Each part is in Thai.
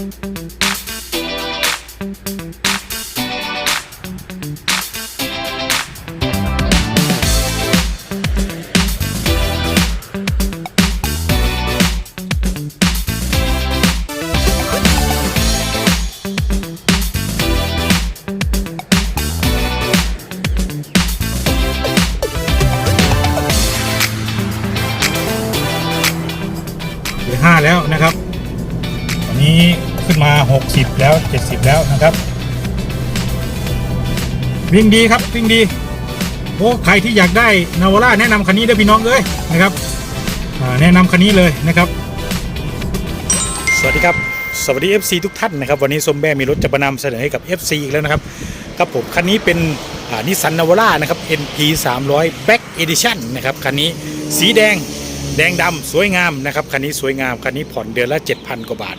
เหลือห้าแล้วนะครับอันนี้ ขึ้นมา 60 แล้ว 70 แล้วนะครับ วิ่งดีครับวิ่งดีโอ้ใครที่อยากได้นาวาร่าแนะนำคันนี้ได้พี่น้องเลยนะครับแนะนำคันนี้เลยนะครับ สวัสดีครับสวัสดี FC ทุกท่านนะครับ วันนี้ส้มแม่มีรถจะประนำเสนอให้กับ FC อีกแล้วนะครับครับผมคันนี้เป็นนิสสันนาวาร่านะครับ NP 300 Back Edition นะครับคันนี้สีแดงแดงดำสวยงามนะครับคันนี้สวยงามคันนี้ผ่อนเดือนละ 7,000 กว่าบาท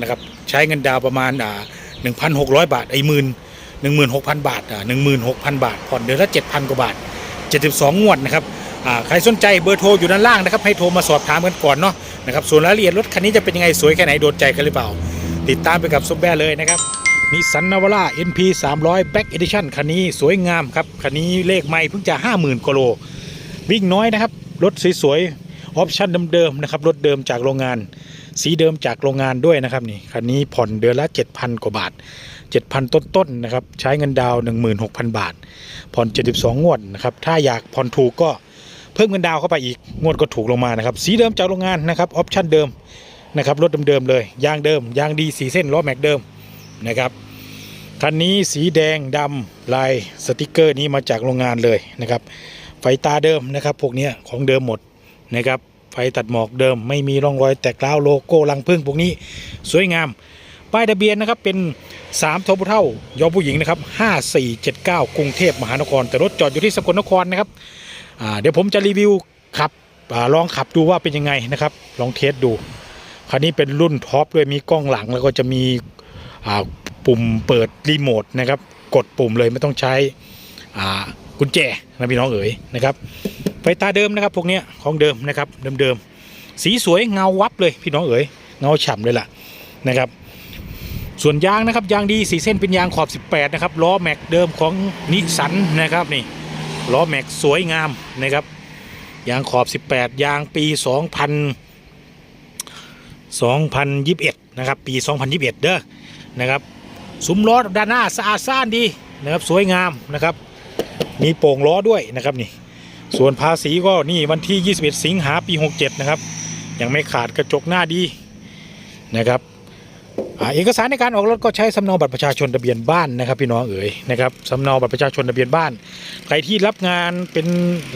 นะครับ ใช้เงินดาวประมาณอ่า1,600 บาทไอ้หมื่น16,000 บาทอ่า16,000 บาทผ่อนเดือนละ7,000กว่าบาท 72 งวดนะครับอ่าใครสนใจเบอร์โทรอยู่ด้านล่างนะครับให้โทรมาสอบถามกันก่อนเนาะนะครับส่วนรายละเอียดรถคันนี้จะเป็นยังไงสวยแค่ไหนโดนใจกันหรือเปล่า ติดตามไปกับซุปแบร์เลยนะครับนิสันนาวาร่า NP 300 Back Edition คันนี้สวยงามครับ คันนี้เลขไม่เพิ่งจะ 50,000กโล วิ่งน้อยนะครับ รถสวยๆ ออปชั่นเดิมๆนะครับ รถเดิมจากโรงงาน สีเดิมจากโรงงานด้วยนะครับนี่คันนี้ผ่อนเดือนละ 7,000 กว่าบาท 7,000 ต้นๆนะครับใช้เงินดาวน์16,000 บาท ผ่อน 72 งวดนะครับถ้าอยากผ่อนถูกก็เพิ่มเงินดาวเข้าไปอีกงวดก็ถูกลงมานะครับสีเดิมจากโรงงานนะครับออปชั่นเดิมนะครับรถเดิมๆเลยยางเดิมยางดีสีเส้นล้อแม็กเดิมนะครับคันนี้สีแดงดำลายสติกเกอร์นี้มาจากโรงงานเลยนะครับไฟตาเดิมนะครับพวกนี้ของเดิมหมดนะครับ ไฟตัดหมอกเดิม ไม่มีร่องรอยแตกร้าวโลโก้ลังพึ่งพวกนี้สวยงาม ป้ายทะเบียนนะครับเป็น3ทบเท่ายอผู้หญิงนะครับ5479 กรุงเทพมหานคร แต่รถจอดอยู่ที่สกลนครนะครับเดี๋ยวผมจะรีวิวขับอลองขับดูว่าเป็นยังไงนะครับ ลองเทสดูคันนี้เป็นรุ่นท็อปด้วยมีกล้องหลังแล้วก็จะมีปุ่มเปิดรีโมทนะครับ กดปุ่มเลยไม่ต้องใช้กุญแจนะพี่น้องเอ๋ยนะครับ ไฟตาเดิมนะครับพวกนี้ของเดิมนะครับเดิมๆสีสวยเงาวับเลยพี่น้องเอ๋ยเงาฉ่ำเลยล่ะนะครับส่วนยางนะครับยางดีสีเส้นเป็นยางขอบ 18 นะครับล้อแม็กเดิมของนิสสันนะครับนี่ล้อแม็กสวยงามนะครับยางขอบ 18 ยางปี 2000 2021 นะครับ ปี 2021 เด้อนะครับซุ้มล้อด้านหน้าสะอาดซ่านดีนะครับสวยงามนะครับมีโป่งล้อด้วยนะครับนี่ ส่วนภาษีก็นี่วันที่ 21 สิงหาปี 67 นะครับ ยังไม่ขาดกระจกหน้าดีนะครับเอกสารในการออกรถก็ใช้สำเนาบัตรประชาชนทะเบียนบ้านนะครับ พี่น้องเอ๋ยนะครับสำเนาบัตรประชาชนทะเบียนบ้าน ใครที่รับงานเป็น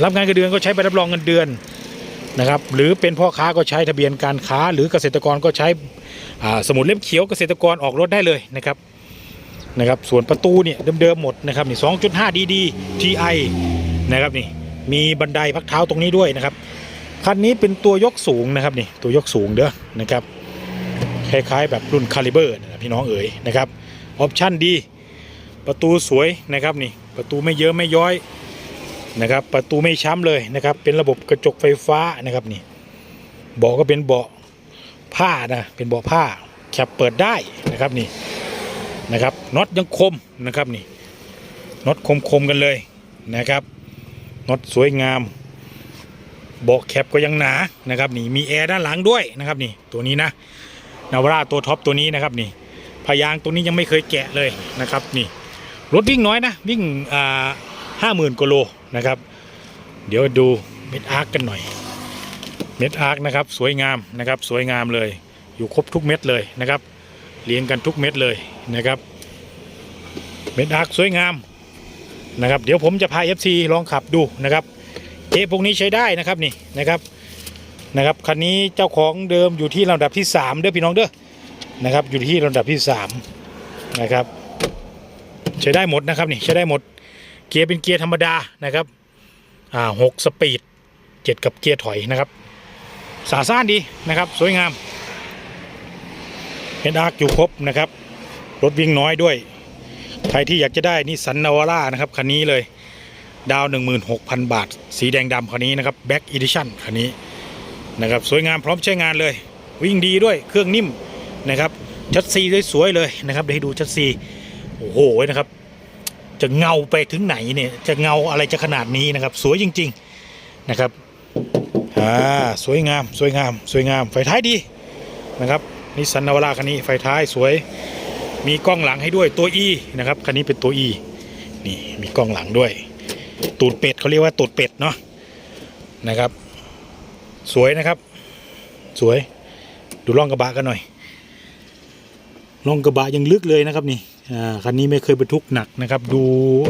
รับงานเงินเดือนก็ใช้ใบรับรองเงินเดือนนะครับ หรือเป็นพ่อค้าก็ใช้ทะเบียนการค้า หรือเกษตรกรก็ใช้สมุดเล่มเขียวเกษตรกรออกรถได้เลยนะครับนะครับ ส่วนประตูเนี่ยเดิมๆหมดนะครับนี่2.5 DD TI นะครับนี่ มีบันไดพักเท้าตรงนี้ด้วยนะครับ คันนี้เป็นตัวยกสูงนะครับนี่ตัวยกสูงเด้อนะครับคล้ายๆแบบรุ่นคาลิเบอร์นะพี่น้องเอ๋ยนะครับออปชั่นดีประตูสวยนะครับนี่ประตูไม่เยอะไม่ย้อยนะครับประตูไม่ช้ำเลยนะครับ เป็นระบบกระจกไฟฟ้านะครับนี่เบาะก็เป็นเบาะผ้านะเป็นเบาะผ้าแคปเปิดได้นะครับนี่นะครับน็อตยังคมนะครับนี่น็อตคมคมๆกันเลยนะครับ น็อตสวยงามเบาะแคปก็ยังหนานะครับนี่มีแอร์ด้านหลังด้วยนะครับนี่ตัวนี้นะนาวราตัวท็อปตัวนี้นะครับนี่พยางตัวนี้ยังไม่เคยแกะเลยนะครับนี่รถวิ่งน้อยนะวิ่งอ่าห้าหมื่นกิโลนะครับ เดี๋ยวดูเม็ดอาร์คกันหน่อย เม็ดอาร์คนะครับสวยงามนะครับสวยงามเลยอยู่ครบทุกเม็ดเลยนะครับเรียงกันทุกเม็ดเลยนะครับ เม็ดอาร์คสวยงาม นะครับ เดี๋ยวผมจะพา FC ลองขับดูนะครับเจ๊พวกนี้ใช้ได้นะครับนี่นะครับนะครับคันนี้เจ้าของเดิมอยู่ที่ลำดับที่ 3 เด้อพี่น้องเด้อนะครับอยู่ที่ลำดับที่ 3 นะครับ ใช้ได้หมดนะครับนี่ใช้ได้หมดเกียร์เป็นเกียร์ธรรมดานะครับอ่าหกสปีดเจ็ดกับเกียร์ถอยนะครับ สาซ่านดีนะครับ สวยงามเฮดอาร์คอยู่ครบนะครับ รถวิ่งน้อยด้วย ใครที่อยากจะได้นิสสันนาวาร่านะครับคันนี้เลยดาว 16,000 บาท สีแดงดำคันนี้นะครับแบ็กอีดิชั่นคันนี้นะครับสวยงามพร้อมใช้งานเลย วิ่งดีด้วยเครื่องนิ่มนะครับชัดซีสวยๆเลยนะครับเดี๋ยวให้ดูชัดซีโอ้โหนะครับ จะเงาไปถึงไหนเนี่ยจะเงาอะไรจะขนาดนี้นะครับ สวยจริง ๆนะครับอ่าสวยงามสวยงาม สวยงามไฟท้ายดีนะครับนิสสันนาวาร่าคันนี้ไฟท้ายสวย มีกล้องหลังให้ด้วยตัว E นะครับคันนี้เป็นตัว E นี่มีกล้องหลังด้วย ตูดเป็ดเขาเรียกว่าตูดเป็ดเนาะนะครับ สวยนะครับ สวย ดูล่องกระบะกันหน่อยล่องกระบะยังลึกเลยนะครับนี่คันนี้ไม่เคยบรรทุกหนักนะครับ ดู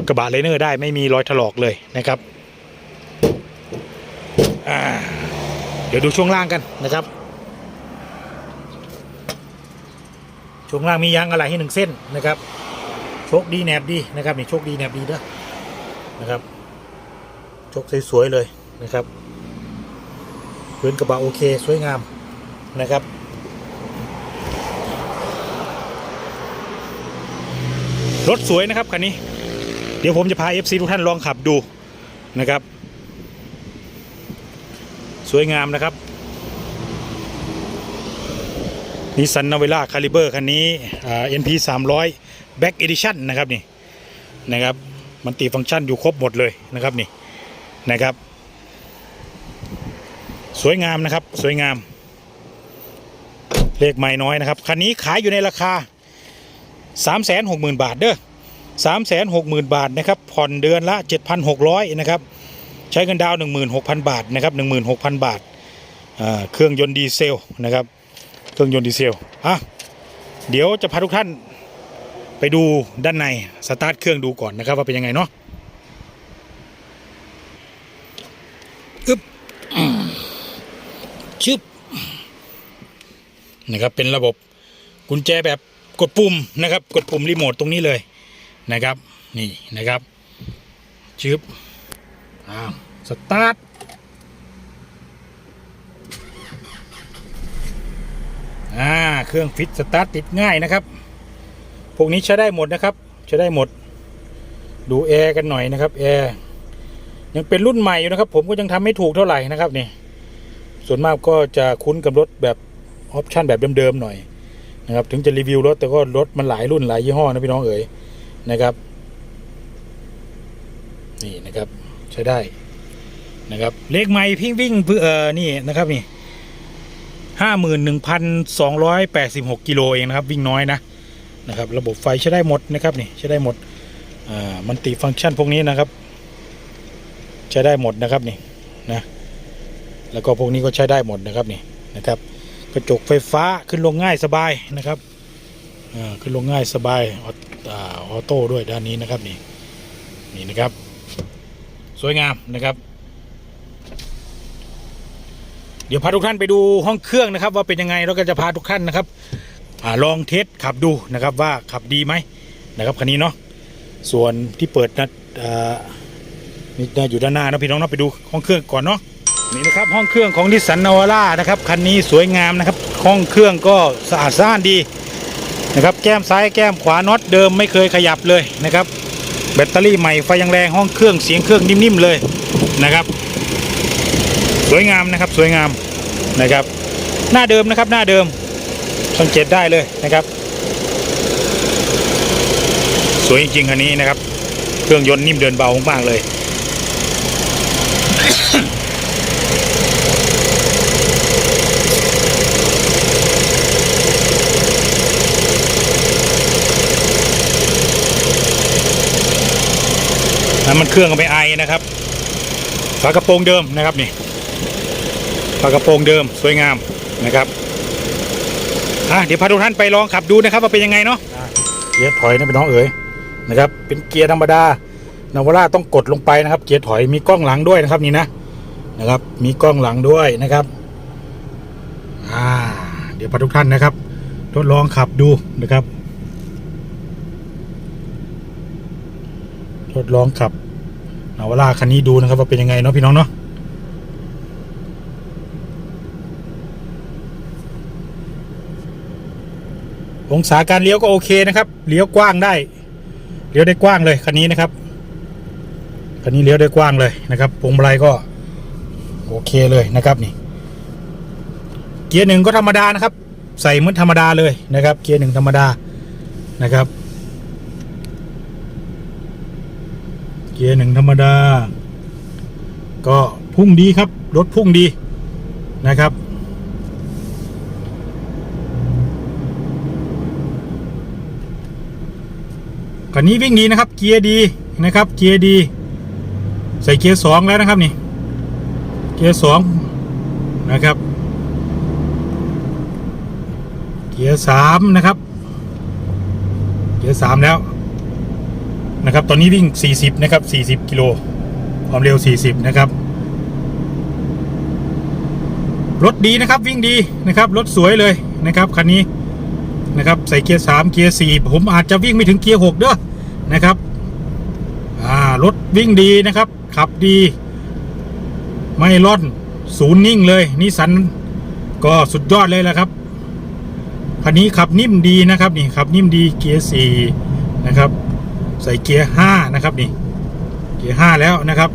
กระบะไลเนอร์ได้ไม่มีรอยถลอกเลยนะครับเดี๋ยวดูช่วงล่างกันนะครับ ช่วงล่างมียางอะไรให้หนึ่งเส้นนะครับโชคดีแหนบดีนะครับนี่โชคดีแหนบดีเด้อนะครับโชคสวยๆเลยนะครับพื้นกระบะโอเคสวยงามนะครับรถสวยนะครับคันนี้เดี๋ยวผมจะพา FC ทุกท่านลองขับดูนะครับ สวยงามนะครับ นิสันนาเวล่าคาลิเบอร์คันนี้อ่า NP 300 Back Edition นะครับนี่นะครับมันติฟังก์ชันอยู่ครบหมดเลยนะครับนี่นะครับ สวยงามนะครับสวยงาม เลขไม่น้อยนะครับ คันนี้ขายอยู่ในราคา 360,000 บาทเด้อ360,000บาทนะครับผ่อนเดือนละ 7,600นะครับใช้เงินดาวน์16,000 บาทนะครับ16,000 บาทอ่าเครื่องยนต์ดีเซลนะครับ เครื่องยนต์ดีเซลอะเดี๋ยวจะพาทุกท่านไปดูด้านในสตาร์ทเครื่องดูก่อนนะครับว่าเป็นยังไงเนาะอึบอืมชึบนะครับเป็นระบบกุญแจแบบกดปุ่มนะครับ กดปุ่มรีโมทตรงนี้เลยนะครับ นี่นะครับชึบอ้าวสตาร์ท อ่าเครื่องฟิตสตาร์ทติดง่ายนะครับ พวกนี้ใช้ได้หมดนะครับ ใช้ได้หมด ดูแอร์กันหน่อยนะครับแอร์ยังเป็นรุ่นใหม่อยู่นะครับ ผมก็ยังทำไม่ถูกเท่าไหร่นะครับนี่ ส่วนมากก็จะคุ้นกับรถแบบออปชั่นแบบเดิมๆหน่อยนะครับ ถึงจะรีวิวรถแต่ก็รถมันหลายรุ่นหลายยี่ห้อนะพี่น้องเอ๋ยนะครับนี่นะครับใช้ได้นะครับเลขไม้พิงวิ่งเพื่อเออนี่นะครับนี่ ห้าหมื่นหนึ่งพันสองร้อยแปดสิบหกกิโลเองนะครับ วิ่งน้อยนะนะครับ ระบบไฟใช้ได้หมดนะครับนี่ใช้ได้หมดอ่ามันติฟังก์ชันพวกนี้นะครับ ใช้ได้หมดนะครับนี่นะแล้วก็พวกนี้ก็ใช้ได้หมดนะครับนี่นะครับ กระจกไฟฟ้าขึ้นลงง่ายสบายนะครับอ่าขึ้นลงง่ายสบายออออโต้ด้วยด้านนี้นะครับนี่นี่นะครับ สวยงามนะครับ เดี๋ยวพาทุกท่านไปดูห้องเครื่องนะครับ ว่าเป็นยังไงแล้วก็จะพาทุกท่านนะครับอลองเทสขับดูนะครับว่าขับดีไหมนะครับคันนี้เนาะส่วนที่เปิดนะอ่านี่อยู่ด้านหน้านะพี่น้องเนาะไปดูห้องเครื่องก่อนเนาะนี่นะครับห้องเครื่องของนิสสันนาวาร่านะครับคันนี้สวยงามนะครับห้องเครื่องก็สะอาดสะอ้านดีนะครับแก้มซ้ายแก้มขวาน็อตเดิมไม่เคยขยับเลยนะครับ แบตเตอรี่ใหม่ไฟยังแรงห้องเครื่องเสียงเครื่องนิ่มๆเลยนะครับ สวยงามนะครับสวยงามนะครับ หน้าเดิมนะครับหน้าเดิมสังเกตได้เลยนะครับ สวยจริงๆคันนี้นะครับ เครื่องยนต์นิ่มเดินเบามากๆเลยน้ำมันเครื่องก็ไม่ไอนะครับฝากระโปรงเดิมนะครับนี่ ฝากระโปรงเดิมสวยงามนะครับอะเดี๋ยวพาทุกท่านไปลองขับดูนะครับว่าเป็นยังไงเนาะเกียร์ถอยนะเป็นน้องเอ๋ยนะครับ เป็นเกียร์ธรรมดานาวาร่าต้องกดลงไปนะครับ เกียร์ถอยมีกล้องหลังด้วยนะครับนี่นะนะครับ มีกล้องหลังด้วยนะครับอ่าเดี๋ยวพาทุกท่านนะครับ ทดลองขับดูนะครับ ทดลองขับนาวาร่าคันนี้ดูนะครับว่าเป็นยังไงเนาะพี่น้องเนาะ องศาการเลี้ยวก็โอเคนะครับ เลี้ยวกว้างได้ เลี้ยวได้กว้างเลยคันนี้นะครับ คันนี้เลี้ยวได้กว้างเลยนะครับพวงมาลัยก็โอเคเลยนะครับนี่ เกียร์หนึ่งก็ธรรมดานะครับ ใส่เหมือนธรรมดาเลยนะครับ เกียร์หนึ่งธรรมดานะครับ เกียร์หนึ่งธรรมดา ก็พุ่งดีครับ รถพุ่งดีนะครับ คันนี้วิ่งดีนะครับ เกียร์ดีนะครับ เกียร์ดี ใส่เกียร์สองแล้วนะครับนี่เกียร์สองนะครับ เกียร์สามนะครับ เกียร์สามแล้วนะครับ ตอนนี้วิ่ง 40 นะครับ 40 กิโล ความเร็ว 40 นะครับ รถดีนะครับ วิ่งดีนะครับ รถสวยเลยนะครับ คันนี้ นะครับใส่เกียร์3เกียร์4ผมอาจจะวิ่งไม่ถึงเกียร์6เด้อนะครับรถวิ่งดีนะครับ ขับดี ไม่ร่อนศูนย์นิ่งเลยนิสันก็สุดยอดเลยแหละครับคันนี้ขับนิ่มดีนะครับนี่ขับนิ่มดีเกียร์สี่นะครับ ใส่เกียร์ห้านะครับนี่เกียร์ห้าแล้วนะครับ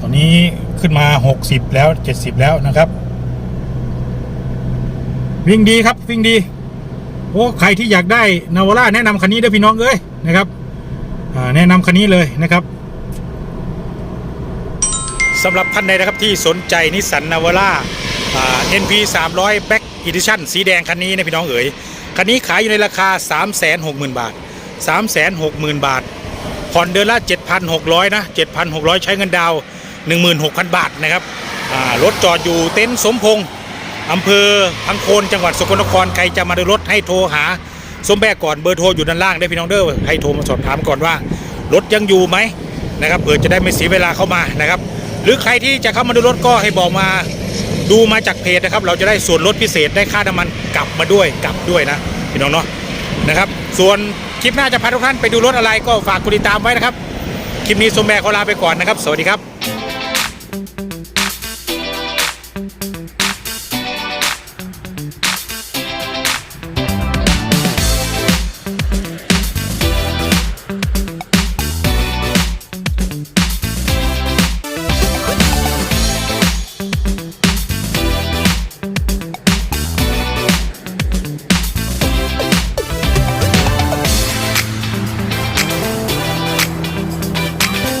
ตอนนี้ขึ้นมาหกสิบแล้วเจ็ดสิบแล้วนะครับ วิ่งดีครับวิ่งดี โอ้ใครที่อยากได้นาวาร่าแนะนำคันนี้เด้อพี่น้องเอ้ยนะครับแนะนำคันนี้เลยนะครับสำหรับท่านใดนะครับที่สนใจนิสสันนาวาร่า NP 300 Back Edition สีแดงคันนี้นะพี่น้องเอ๋ยคันนี้ขายอยู่ในราคา 360,000 บาท 360,000 บาท ผ่อนเดือนละ 7,600 นะ 7,600 ใช้เงินดาวน์16,000 บาทนะครับรถจอดอยู่เต็นท์สมพงษ์ อำเภอพังโคนจังหวัดสกลนครใครจะมาดูรถให้โทรหาสมแบกก่อนเบอร์โทรอยู่ด้านล่างได้พี่น้องเด้อให้โทรมาสอบถามก่อนว่า รถยังอยู่ไหมนะครับเผื่อจะได้ไม่เสียเวลาเข้ามานะครับ หรือใครที่จะเข้ามาดูรถก็ให้บอกมาดูมาจากเพจนะครับ เราจะได้ส่วนลดพิเศษได้ค่าน้ำมันกลับมาด้วยกลับด้วยนะพี่น้องเนาะนะครับ ส่วนคลิปหน้าจะพาทุกท่านไปดูรถอะไรก็ฝากกดติดตามไว้นะครับ คลิปนี้สมแบกขอลาไปก่อนนะครับ สวัสดีครับ